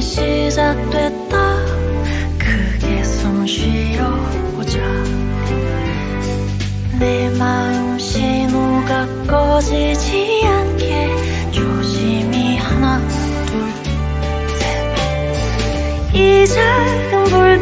시작됐다. 크게 숨 쉬어보자. 내 마음 신호가 꺼지지 않게 조심히 하나 둘셋이 작은 불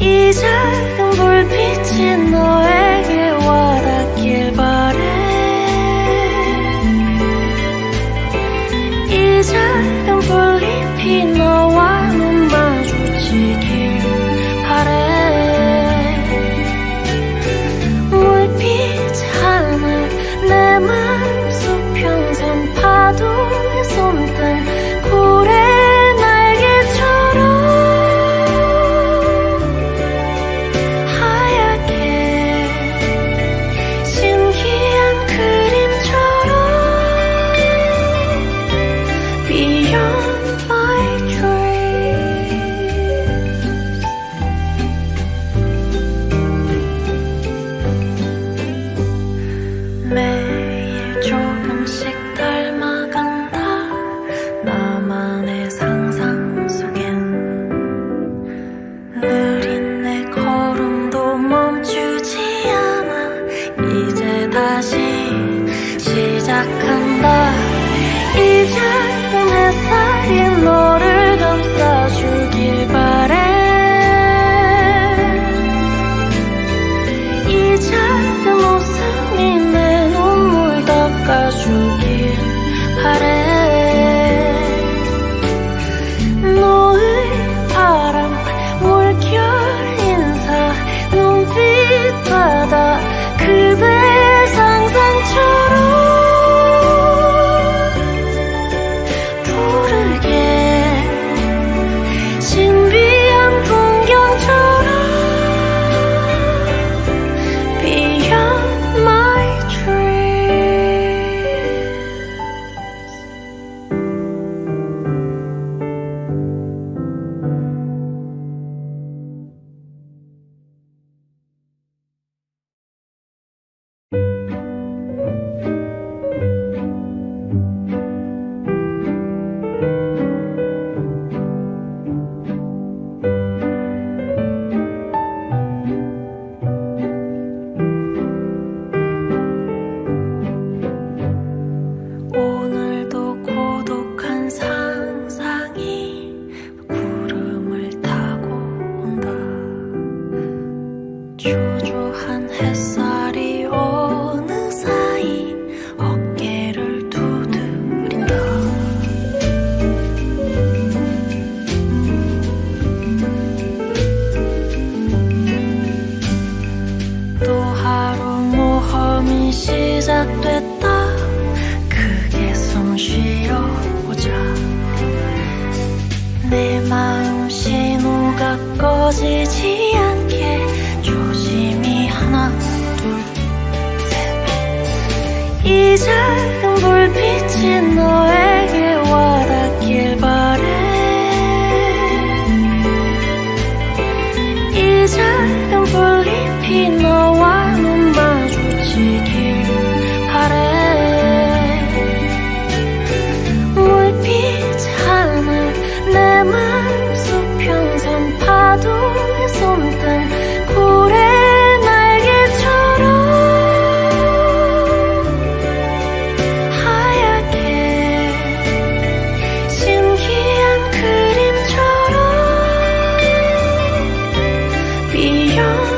이 작은 불빛이 너 이제 봄 햇살이 너를 감싸주길 바래 붉은 불빛이 널 想.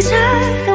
着